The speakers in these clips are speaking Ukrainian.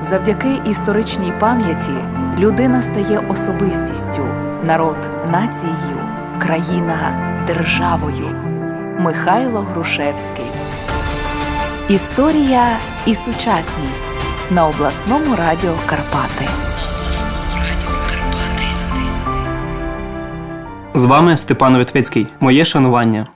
Завдяки історичній пам'яті людина стає особистістю, народ нацією, країна державою. Михайло Грушевський. Історія і сучасність на обласному радіо Карпати. З вами Степан Витвицький. Моє шанування.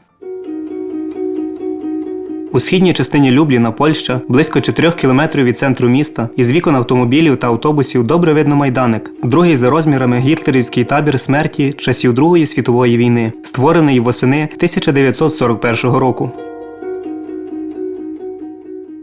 У східній частині Любліна, Польща, близько 4 кілометрів від центру міста, із вікон автомобілів та автобусів добре видно майданик, другий за розмірами гітлерівський табір смерті часів Другої світової війни, створений восени 1941 року.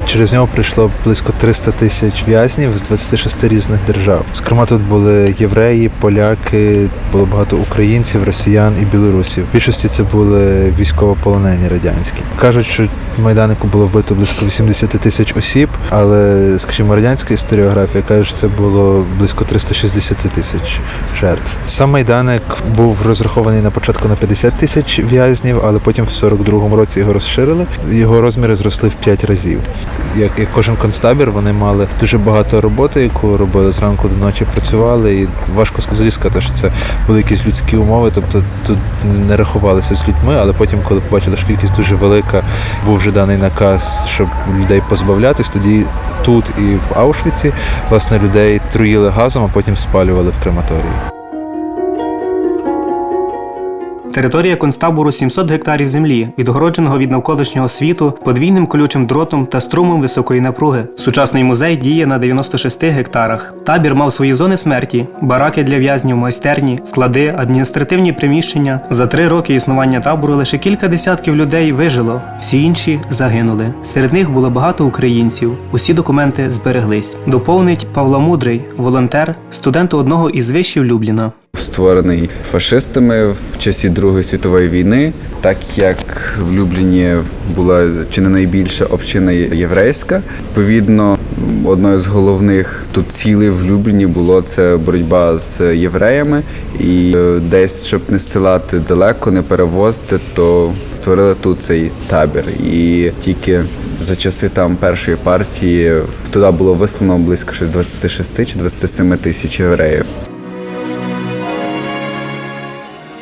Через нього прийшло близько 300 тисяч в'язнів з 26 різних держав. Зокрема, тут були євреї, поляки, було багато українців, росіян і білорусів. В більшості це були військовополонені радянські. Кажуть, що майданику було вбито близько 80 тисяч осіб, але, скажімо, радянська історіографія каже, що це було близько 360 тисяч жертв. Сам майданик був розрахований на початку на 50 тисяч в'язнів, але потім в 42-му році його розширили. Його розміри зросли в 5 разів. Як, як кожен концтабір, вони мали дуже багато роботи, яку робили зранку до ночі, працювали, і важко сказати, що це були якісь людські умови, тобто тут не рахувалися з людьми, але потім, коли побачили, що кількість дуже велика, був вже даний наказ, щоб людей позбавлятись, тоді тут і в Аушвіці власне людей труїли газом, а потім спалювали в крематорії. Територія концтабору 700 гектарів землі, відгородженого від навколишнього світу подвійним колючим дротом та струмом високої напруги. Сучасний музей діє на 96 гектарах. Табір мав свої зони смерті, бараки для в'язнів, майстерні, склади, адміністративні приміщення. За три роки існування табору лише кілька десятків людей вижило, всі інші загинули. Серед них було багато українців. Усі документи збереглись. Доповнить Павло Мудрий, волонтер, студент одного із вишів Любліна. Створений фашистами в часі Другої світової війни, так як в Любліні була чи не найбільша община єврейська. Відповідно, одною з головних тут цілей в Любліні було це боротьба з євреями, і е, десь, щоб не зсилати далеко, не перевозити, то створили тут цей табір. І тільки за часи там першої партії туди було вислано близько 26 чи 27 тисяч євреїв.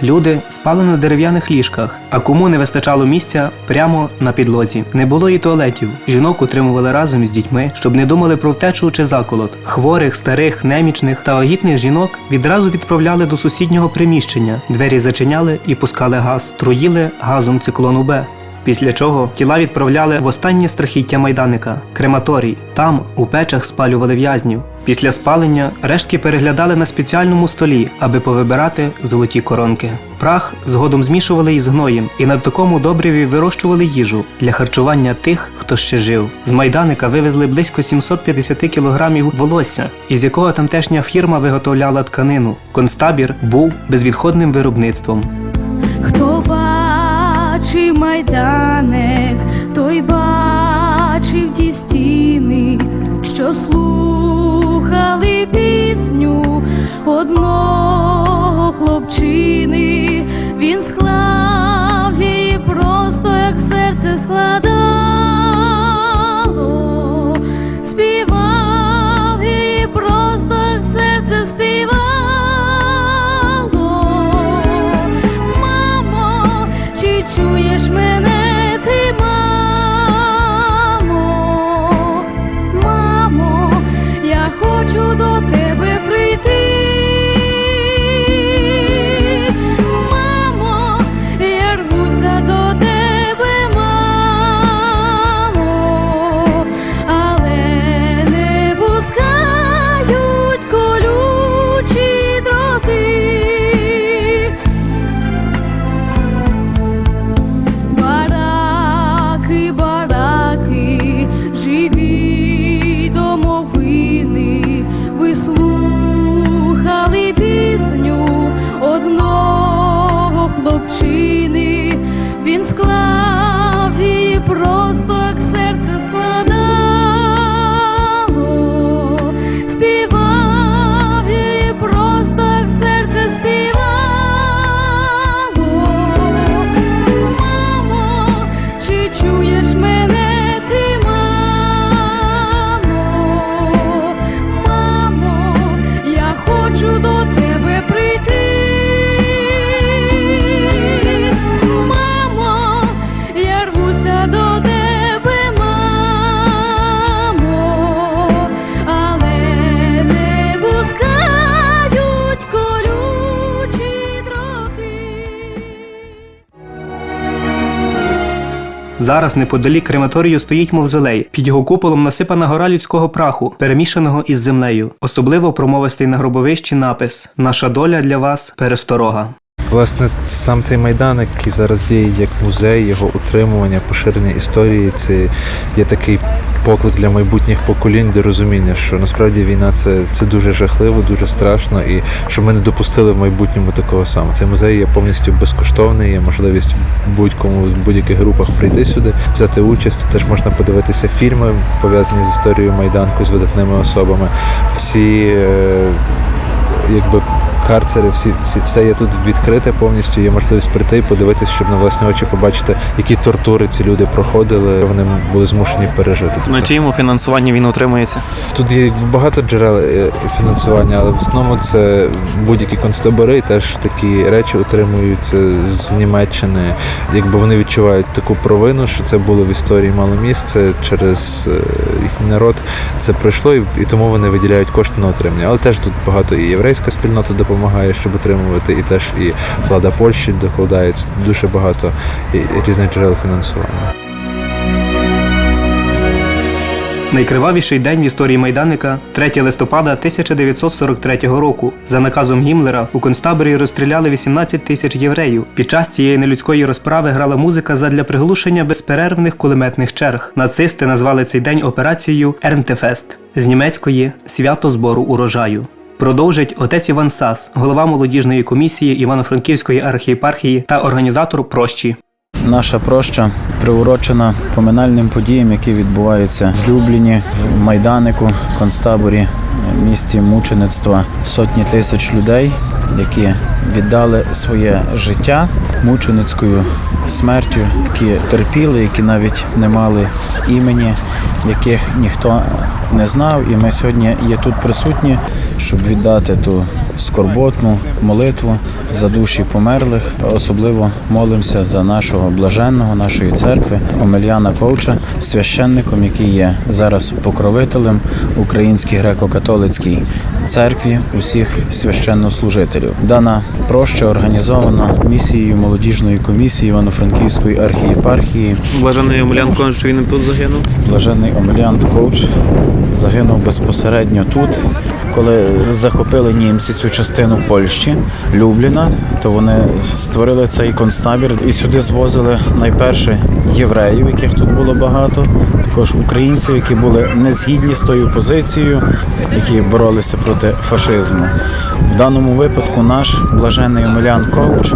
Люди спали на дерев'яних ліжках, а кому не вистачало місця прямо на підлозі. Не було і туалетів. Жінок утримували разом з дітьми, щоб не думали про втечу чи заколот. Хворих, старих, немічних та вагітних жінок відразу відправляли до сусіднього приміщення. Двері зачиняли і пускали газ, труїли газом циклону Б. Після чого тіла відправляли в останнє страхіття майданика крематорій. Там у печах спалювали в'язнів. Після спалення рештки переглядали на спеціальному столі, аби повибирати золоті коронки. Прах згодом змішували із гноєм і на такому добриві вирощували їжу для харчування тих, хто ще жив. З майданика вивезли близько 750 кілограмів волосся, із якого тамтешня фірма виготовляла тканину. Концтабір був безвідходним виробництвом. Хто бачив майданек, той бачив ті пісню одного хлопчини. Він склав її просто, як серце складало, Зараз неподалік крематорію стоїть мавзолей. Під його куполом насипана гора людського праху, перемішаного із землею. Особливо промовистий на гробовищі напис Наша доля для вас пересторога. Власне, сам цей майдан, який зараз діє як музей, його утримування, поширення історії, це є такий поклик для майбутніх поколінь до розуміння, що насправді війна це, це дуже жахливо, дуже страшно, і щоб ми не допустили в майбутньому такого самого. Цей музей є повністю безкоштовний, є можливість будь-кому в будь-яких групах прийти сюди, взяти участь. Теж можна подивитися фільми, пов'язані з історією майданку, з видатними особами. Всі е, якби карцери, всі, всі, все є тут відкрите повністю. Є можливість прийти і подивитися, щоб на власні очі побачити, які тортури ці люди проходили. Вони були змушені пережити. Тобто На чиєму фінансуванні він утримується? Тут є багато джерел е, фінансування, але в основному це будь-які концтабори, теж такі речі утримуються з Німеччини. Якби вони відчувають таку провину, що це було в історії мало місце через е, їхній народ. Це пройшло, і, і тому вони виділяють кошти на отримання. Але теж тут багато і єврейська спільнота допомагає, щоб отримувати, і теж і влада Польщі докладається. Дуже багато різних джерел фінансування. Найкривавіший день в історії майданника 3 листопада 1943 року. За наказом Гімлера у концтаборі розстріляли 18 тисяч євреїв. Під час цієї нелюдської розправи грала музика задля приглушення безперервних кулеметних черг. Нацисти назвали цей день операцією Ернтефест з німецької свято збору урожаю. Продовжить отець Іван Сас, голова молодіжної комісії Івано-Франківської архієпархії та організатор прощі. Наша проща приурочена поминальним подіям, які відбуваються в Любліні, в Майданику, концтаборі, місті мучеництва. Сотні тисяч людей, які віддали своє життя мученицькою смертю, які терпіли, які навіть не мали імені, яких ніхто не знав. І ми сьогодні є тут присутні, щоб віддати ту скорботну молитву за душі померлих. Особливо молимося за нашого блаженного, нашої церкви Омельяна Ковча, священником, який є зараз покровителем Українській греко-католицькій церкві усіх священнослужителів. Дана проща організована місією молодіжної комісії Івано-Франківської архієпархії. Блажений Омелян Конч, що він тут загинув. Блажений Омелян Ковч загинув безпосередньо тут. Коли захопили німці цю частину Польщі, Любліна, то вони створили цей концтабір і сюди звозили найперше євреїв, яких тут було багато, також українців, які були не згідні з тою позицією, які боролися проти фашизму. В даному випадку наш блажений Омелян Коуч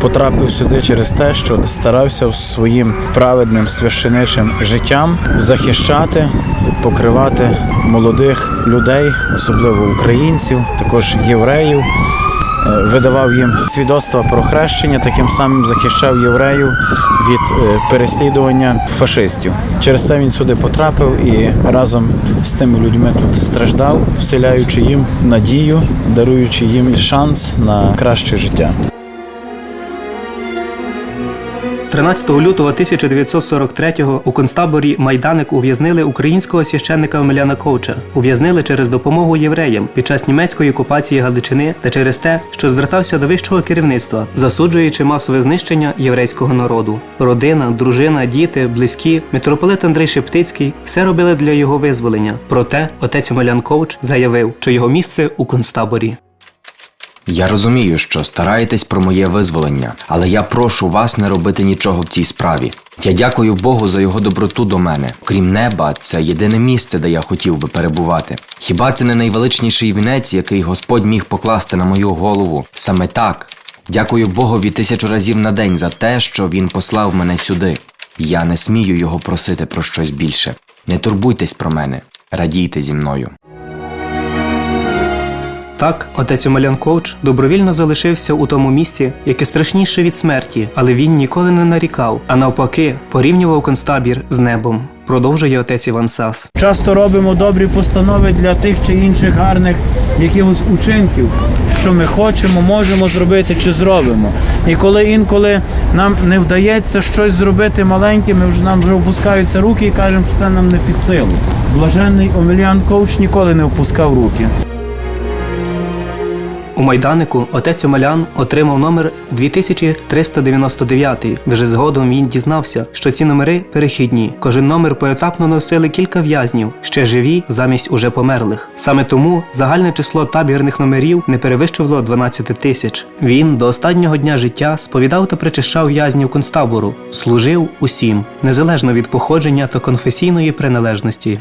потрапив сюди через те, що старався своїм праведним священичим життям захищати, покривати молодих людей, особливо українців, також євреїв. Е, Видавав їм свідоцтва про хрещення, таким самим захищав євреїв від е, переслідування фашистів. Через те він сюди потрапив і разом з тими людьми тут страждав, вселяючи їм надію, даруючи їм шанс на краще життя. 13 лютого 1943-го у концтаборі Майданик ув'язнили українського священника Омеляна Ковча. Ув'язнили через допомогу євреям під час німецької окупації Галичини та через те, що звертався до вищого керівництва, засуджуючи масове знищення єврейського народу. Родина, дружина, діти, близькі, митрополит Андрей Шептицький все робили для його визволення. Проте отець Омелян Ковч заявив, що його місце у концтаборі. Я розумію, що стараєтесь про моє визволення, але я прошу вас не робити нічого в цій справі. Я дякую Богу за його доброту до мене. Крім неба, це єдине місце, де я хотів би перебувати. Хіба це не найвеличніший вінець, який Господь міг покласти на мою голову? Саме так. Дякую Богові тисячу разів на день за те, що він послав мене сюди. Я не смію його просити про щось більше. Не турбуйтесь про мене, радійте зі мною. Так, отець Омелян Ковч добровільно залишився у тому місці, яке страшніше від смерті, але він ніколи не нарікав, а навпаки, порівнював концтабір з небом. Продовжує отець Іван Сас. Часто робимо добрі постанови для тих чи інших гарних якихось учинків, що ми хочемо, можемо зробити чи зробимо. І коли інколи нам не вдається щось зробити маленьке, ми вже нам вже опускаються руки і кажемо, що це нам не під силу. Блаженний Омельян Ковч ніколи не опускав руки. У майданику отець Омелян отримав номер 2399. Вже згодом він дізнався, що ці номери перехідні. Кожен номер поетапно носили кілька в'язнів, ще живі замість уже померлих. Саме тому загальне число табірних номерів не перевищувало 12 тисяч. Він до останнього дня життя сповідав та причащав в'язнів концтабору, служив усім, незалежно від походження та конфесійної приналежності.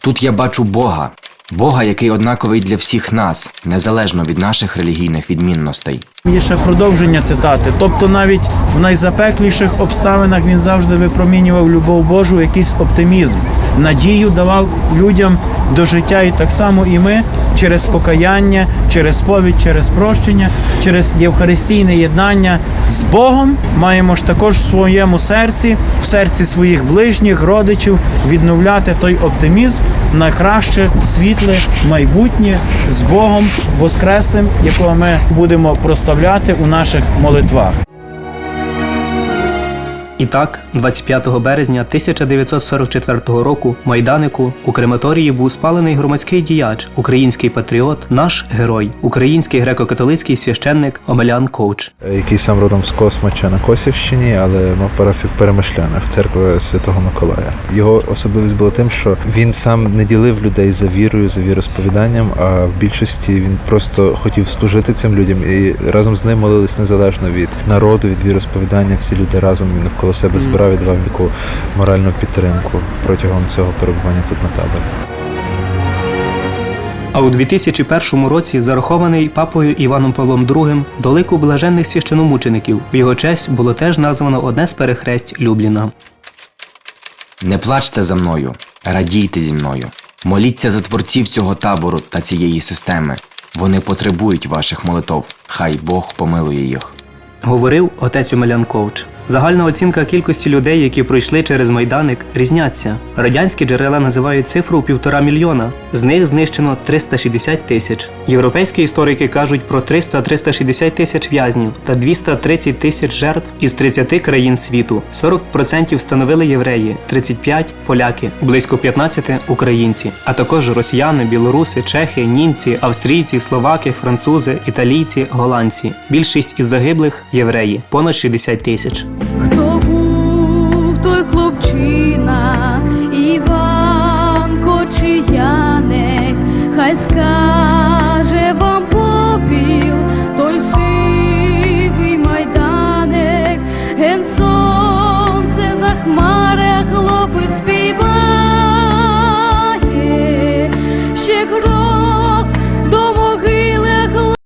Тут я бачу Бога, Бога, який однаковий для всіх нас, незалежно від наших релігійних відмінностей. Є ще продовження цитати. Тобто навіть в найзапекліших обставинах він завжди випромінював любов Божу, якийсь оптимізм, надію давав людям до життя. І так само і ми через покаяння, через сповідь, через прощення, через євхаристійне єднання з Богом маємо ж також в своєму серці, в серці своїх ближніх, родичів відновляти той оптимізм на краще світле майбутнє з Богом Воскреслим, якого ми будемо прославляти у наших молитвах. І так, 25 березня 1944 року Майданику у крематорії був спалений громадський діяч, український патріот, наш герой, український греко-католицький священник Омелян Коуч. який сам родом з Космача на Косівщині, але мав парафію в Перемишлянах, церква Святого Миколая. Його особливість була тим, що він сам не ділив людей за вірою, за віросповіданням, а в більшості він просто хотів служити цим людям і разом з ним молились незалежно від народу, від віросповідання. Всі люди разом він навколо себе збирав і давав таку моральну підтримку протягом цього перебування тут на таборі. А у 2001 році зарахований папою Іваном Павлом II до лику блаженних священомучеників. В його честь було теж названо одне з перехресть Любліна. Не плачте за мною, радійте зі мною. Моліться за творців цього табору та цієї системи. Вони потребують ваших молитов. Хай Бог помилує їх. Говорив отець Омелян Ковч. Загальна оцінка кількості людей, які пройшли через майданик, різняться. Радянські джерела називають цифру півтора мільйона. З них знищено 360 тисяч. Європейські історики кажуть про 300-360 тисяч в'язнів та 230 тисяч жертв із 30 країн світу. 40% становили євреї, 35 поляки, близько 15 українці, а також росіяни, білоруси, чехи, німці, австрійці, словаки, французи, італійці, голландці. Більшість із загиблих євреї, понад 60 тисяч.